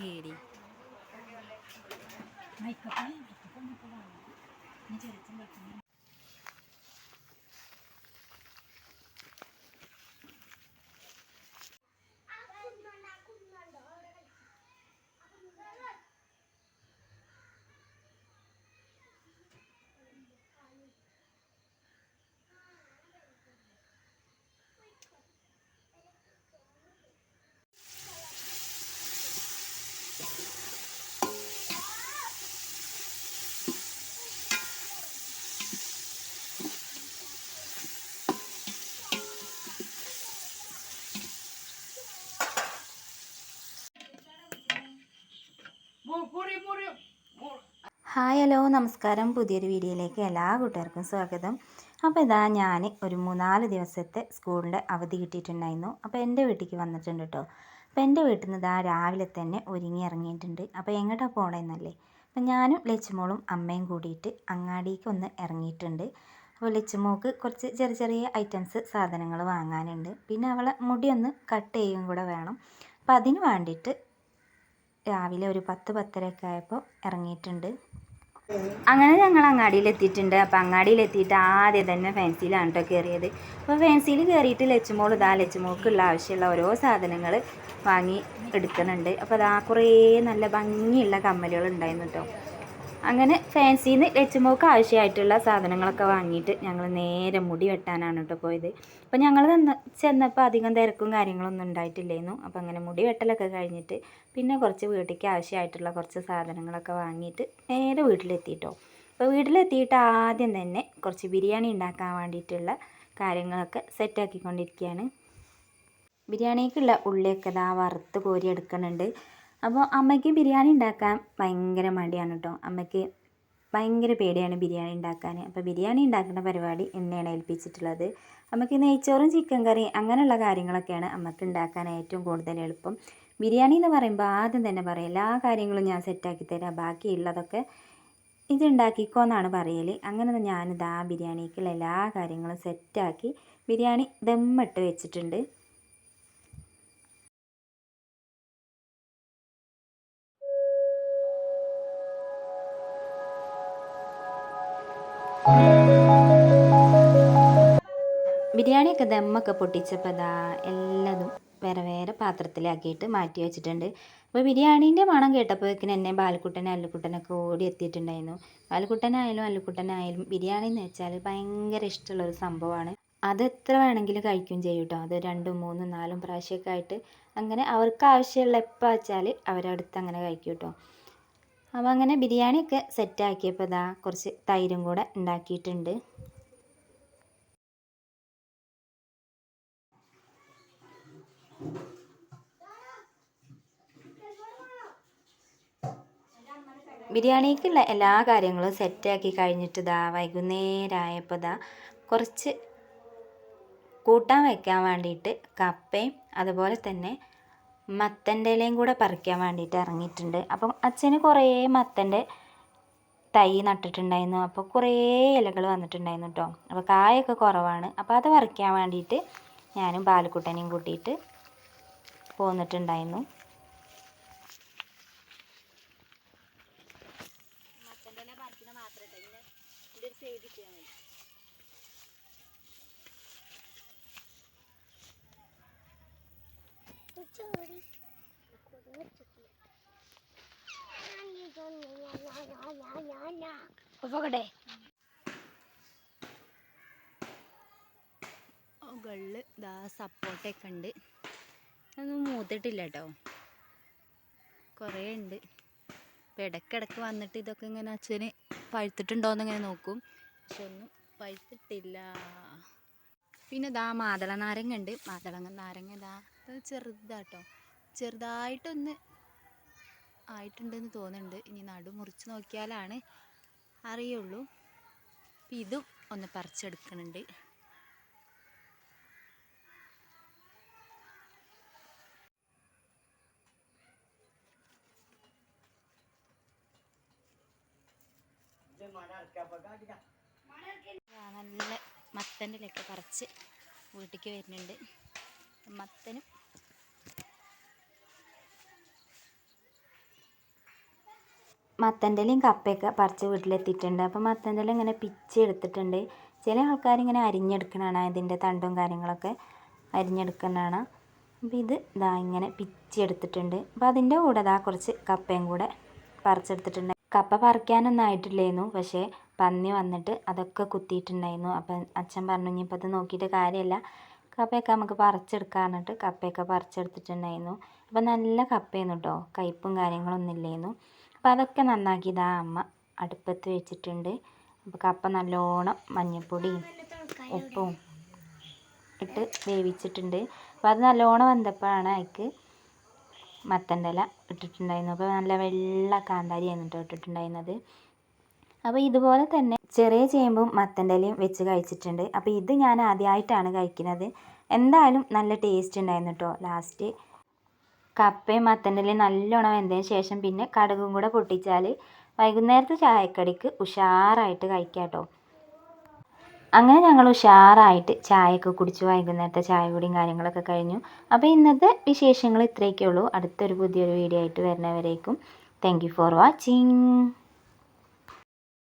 ケーリ。ഹായ് hello നമസ്കാരം. പുതിയൊരു വീഡിയോയിലേക്ക് എല്ലാ കൂട്ടുകാർക്കും സ്വാഗതം. അപ്പോൾ ഇതാ ഞാൻ ഒരു മൂന്നാൽ ദിവസത്തെ സ്കൂളിന്റെ അവധി കിട്ടിയിട്ടുണ്ടായിരുന്നു. അപ്പോൾ എന്റെ വീട്ടിലേക്ക് വന്നിട്ടുണ്ട് കേട്ടോ അപ്പോൾ എന്റെ വീട്ടിൽ നിന്ന് ഇതാ രാവിലെ തന്നെ ഒരുങ്ങി ഇറങ്ങിയിട്ടുണ്ട്. അപ്പോൾ എങ്ങോട്ടാണ് പോകണമെന്നല്ലേ അപ്പോൾ ഞാനും ലച്ചുമോളും അമ്മയും കൂടിയിട്ട് അങ്ങാടിക്ക് ഒന്ന് ഇറങ്ങിയിട്ടുണ്ട്. അപ്പോൾ ലച്ചുമോക്ക് കുറച്ച് ചെറിയ ചെറിയ ഐറ്റംസ് സാധനങ്ങൾ വാങ്ങാനുണ്ട്. പിന്നെ അവളെ മുടിയൊന്ന് കട്ട് ചെയ്യും കൂടെ വേണം. അപ്പോൾ അതിന് വേണ്ടിയിട്ട് രാവിലെ ഒരു പത്ത് പത്തരയൊക്കെ ആയപ്പോൾ ഇറങ്ങിയിട്ടുണ്ട്. അങ്ങനെ ഞങ്ങൾ അങ്ങാടിയിൽ എത്തിയിട്ടുണ്ട് അപ്പോൾ അങ്ങാടിയിൽ എത്തിയിട്ട് ആദ്യം തന്നെ ഫാൻസിയിലാണ് കേട്ടോ കയറിയത് അപ്പോൾ ഫാൻസിയിൽ കയറിയിട്ട് ലച്ചുമോൾ ഇതാ ലച്ചുമോൾക്കുള്ള ആവശ്യമുള്ള ഓരോ സാധനങ്ങൾ വാങ്ങി എടുക്കുന്നുണ്ട്. അപ്പോൾ അതാ കുറേ നല്ല ഭംഗിയുള്ള കമ്മലുകൾ ഉണ്ടായിരുന്നു കേട്ടോ അങ്ങനെ ഫാൻസിയിൽ നിന്ന് ലച്ചുമോക്ക് ആവശ്യമായിട്ടുള്ള സാധനങ്ങളൊക്കെ വാങ്ങിയിട്ട് ഞങ്ങൾ നേരെ മുടി വെട്ടാനാണ് കേട്ടോ പോയത്. അപ്പോൾ ഞങ്ങൾ ചെന്നപ്പോൾ അധികം തിരക്കും കാര്യങ്ങളൊന്നും ഉണ്ടായിട്ടില്ലായിരുന്നു അപ്പോൾ അങ്ങനെ മുടി വെട്ടലൊക്കെ കഴിഞ്ഞിട്ട് പിന്നെ കുറച്ച് വീട്ടിലേക്ക് ആവശ്യമായിട്ടുള്ള കുറച്ച് സാധനങ്ങളൊക്കെ വാങ്ങിയിട്ട് നേരെ വീട്ടിലെത്തിയിട്ടോ അപ്പോൾ വീട്ടിലെത്തിയിട്ട് ആദ്യം തന്നെ കുറച്ച് ബിരിയാണി ഉണ്ടാക്കാൻ വേണ്ടിയിട്ടുള്ള കാര്യങ്ങളൊക്കെ സെറ്റാക്കിക്കൊണ്ടിരിക്കുകയാണ് ബിരിയാണിക്കുള്ള ഉള്ളിയൊക്കെ ഇതാ വറുത്ത് കോരി അപ്പോൾ അമ്മയ്ക്ക് ബിരിയാണി ഉണ്ടാക്കാൻ ഭയങ്കര മടിയാണ് കേട്ടോ. അമ്മയ്ക്ക് ഭയങ്കര പേടിയാണ് ബിരിയാണി ഉണ്ടാക്കാൻ. അപ്പോൾ ബിരിയാണി ഉണ്ടാക്കുന്ന പരിപാടി എന്നെയാണ് ഏൽപ്പിച്ചിട്ടുള്ളത്. അമ്മയ്ക്ക് നെയ്ച്ചോറും ചിക്കൻ കറി അങ്ങനെയുള്ള കാര്യങ്ങളൊക്കെയാണ് അമ്മയ്ക്ക് ഉണ്ടാക്കാൻ ഏറ്റവും കൂടുതൽ എളുപ്പം. ബിരിയാണി എന്ന് പറയുമ്പോൾ ആദ്യം തന്നെ പറയും എല്ലാ കാര്യങ്ങളും ഞാൻ സെറ്റാക്കി തരാം ബാക്കിയുള്ളതൊക്കെ ഇത് ഉണ്ടാക്കിക്കോ എന്നാണ് പറയൽ അങ്ങനെ ഞാനിത് ആ ബിരിയാണിക്കുള്ള എല്ലാ കാര്യങ്ങളും സെറ്റാക്കി ബിരിയാണി ദമ്മിട്ട് വെച്ചിട്ടുണ്ട്. ബിരിയാണിയൊക്കെ ദമ്മൊക്കെ പൊട്ടിച്ചപ്പോൾ അതാ എല്ലാതും വേറെ വേറെ പാത്രത്തിലാക്കിയിട്ട് മാറ്റി വെച്ചിട്ടുണ്ട്. അപ്പോൾ ബിരിയാണീന്റെ മണം കേട്ടപ്പോഴേക്കിന് എന്നെ ബാലക്കുട്ടനും അല്ലുക്കുട്ടനൊക്കെ ഓടി എത്തിയിട്ടുണ്ടായിരുന്നു. ബാലക്കുട്ടനായാലും അല്ലുക്കുട്ടനായാലും ബിരിയാണി എന്ന് വെച്ചാൽ ഭയങ്കര ഇഷ്ടമുള്ളൊരു സംഭവമാണ്. അത് എത്ര വേണമെങ്കിലും കഴിക്കും ചെയ്യും കേട്ടോ അത് രണ്ടും മൂന്നും നാലും പ്രാവശ്യമൊക്കെ ആയിട്ട് അങ്ങനെ അവർക്ക് ആവശ്യമുള്ള എപ്പോൾ വെച്ചാൽ അവരടുത്ത് അങ്ങനെ കഴിക്കും കേട്ടോ അപ്പോൾ അങ്ങനെ ബിരിയാണിയൊക്കെ സെറ്റാക്കിയപ്പോൾ ഇതാ കുറച്ച് തൈരും കൂടെ ഉണ്ടാക്കിയിട്ടുണ്ട്. ബിരിയാണിക്കുള്ള എല്ലാ കാര്യങ്ങളും സെറ്റാക്കി കഴിഞ്ഞിട്ട് ഇതാ വൈകുന്നേരമായപ്പോൾ ഇതാ കുറച്ച് കൂട്ടാൻ വയ്ക്കാൻ വേണ്ടിയിട്ട് കപ്പയും അതുപോലെ തന്നെ മത്തന്റെ ഇലയും കൂടെ പറിക്കാൻ വേണ്ടിയിട്ട് ഇറങ്ങിയിട്ടുണ്ട്. അപ്പം അച്ഛന് കുറേ മത്തന്റെ തൈ നട്ടിട്ടുണ്ടായിരുന്നു. അപ്പോൾ കുറേ ഇലകൾ വന്നിട്ടുണ്ടായിരുന്നു കേട്ടോ. അപ്പോൾ കായൊക്കെ കുറവാണ്. അപ്പോൾ അത് പറിക്കാൻ വേണ്ടിയിട്ട് ഞാനും ബാലക്കുട്ടനെയും കൂട്ടിയിട്ട് പോന്നിട്ടുണ്ടായിരുന്നു. പോകട്ടെ മുകളിൽ ദാ സപ്പോർട്ടൊക്കെ ഉണ്ട്. അതൊന്നും മൂത്തിട്ടില്ല കേട്ടോ കുറേ ഉണ്ട്. ഇപ്പം ഇടയ്ക്കിടയ്ക്ക് വന്നിട്ട് ഇതൊക്കെ ഇങ്ങനെ അച്ഛന് പഴുത്തിട്ടുണ്ടോയെന്ന് ഇങ്ങനെ നോക്കും. പക്ഷെ ഒന്നും പഴുത്തിട്ടില്ല. പിന്നെ ഇതാ മാതള നാരങ്ങ ഉണ്ട്. മാതള നാരങ്ങ ഇതാ ഇത് ചെറുതാട്ടോ. ചെറുതായിട്ടൊന്ന് ആയിട്ടുണ്ടെന്ന് തോന്നുന്നുണ്ട്. ഇനി നടു മുറിച്ച് നോക്കിയാലാണ് അറിയുള്ളൂ. അപ്പം ഇതും ഒന്ന് പറിച്ചെടുക്കുന്നുണ്ട്. നല്ല മത്തന്റെ ഇലയൊക്കെ പറിച്ച് വീട്ടിലേക്ക് വരുന്നുണ്ട്. മത്തനും മത്തന്റെലയും കപ്പയൊക്കെ പറിച്ച് വീട്ടിലെത്തിയിട്ടുണ്ട്. അപ്പോൾ മത്തന്റെല ഇങ്ങനെ പിച്ച് എടുത്തിട്ടുണ്ട്. ചില ആൾക്കാർ ഇങ്ങനെ അരിഞ്ഞെടുക്കണതാണ്. ഇതിന്റെ തണ്ടും കാര്യങ്ങളൊക്കെ അരിഞ്ഞെടുക്കുന്നതാണ് അപ്പോൾ ഇത് ഇതാ ഇങ്ങനെ പിച്ച് എടുത്തിട്ടുണ്ട്. അപ്പോൾ അതിന്റെ കൂടെ ഇതാ കുറച്ച് കപ്പയും കൂടെ പറിച്ചെടുത്തിട്ടുണ്ട്. കപ്പ പറിക്കാനൊന്നും ആയിട്ടില്ലായിരുന്നു പക്ഷേ പന്നി വന്നിട്ട് അതൊക്കെ കുത്തിയിട്ടുണ്ടായിരുന്നു. അപ്പം അച്ഛൻ പറഞ്ഞു ഇനിയിപ്പോൾ അത് നോക്കിയിട്ട് കാര്യമില്ല. കപ്പയൊക്കെ നമുക്ക് പറിച്ചെടുക്കാൻ പറഞ്ഞിട്ട് കപ്പയൊക്കെ പറിച്ചെടുത്തിട്ടുണ്ടായിരുന്നു. അപ്പം നല്ല കപ്പയായിരുന്നു കേട്ടോ. കയ്പ്പും കാര്യങ്ങളൊന്നും ഇല്ലായിരുന്നു അപ്പോൾ അതൊക്കെ നന്നാക്കി ഇതാ അമ്മ. അടുപ്പത്ത് വെച്ചിട്ടുണ്ട്. അപ്പോൾ കപ്പ നല്ലോണം മഞ്ഞൾപ്പൊടിയും ഉപ്പും ഇട്ട് വേവിച്ചിട്ടുണ്ട്. അപ്പോൾ അത് നല്ലോണം വെന്തപ്പോഴാണ് അതിക്ക് മത്തന്റെ ഇല ഇട്ടിട്ടുണ്ടായിരുന്നു അപ്പോൾ നല്ല വെള്ള കാന്താരി ആയിരുന്നു ഇട്ടിട്ടുണ്ടായിരുന്നത്. അപ്പോൾ ഇതുപോലെ തന്നെ ചെറിയ ചേമ്പും മത്തന്റെ ഇലയും വെച്ച് കഴിച്ചിട്ടുണ്ട്. അപ്പോൾ ഇത് ഞാൻ ആദ്യമായിട്ടാണ് കഴിക്കുന്നത്. എന്തായാലും നല്ല ടേസ്റ്റ് ഉണ്ടായിരുന്നു കേട്ടോ ലാസ്റ്റ് കപ്പയും മത്തന്റെ ഇലയും നല്ലോണം വെന്തതിന് ശേഷം പിന്നെ കടുകും കൂടെ പൊട്ടിച്ചാൽ വൈകുന്നേരത്തെ ചായക്കടിക്ക് ഉഷാറായിട്ട് കഴിക്കാം കേട്ടോ. അങ്ങനെ ഞങ്ങൾ ഉഷാറായിട്ട് ചായയൊക്കെ കുടിച്ചു വൈകുന്നേരത്തെ ചായ കുടിയും കാര്യങ്ങളൊക്കെ കഴിഞ്ഞു. അപ്പോൾ ഇന്നത്തെ വിശേഷങ്ങൾ ഇത്രയൊക്കെ ഉള്ളൂ അടുത്തൊരു പുതിയൊരു വീഡിയോ ആയിട്ട് വരുന്നവരേക്കും താങ്ക് ഫോർ വാച്ചിങ്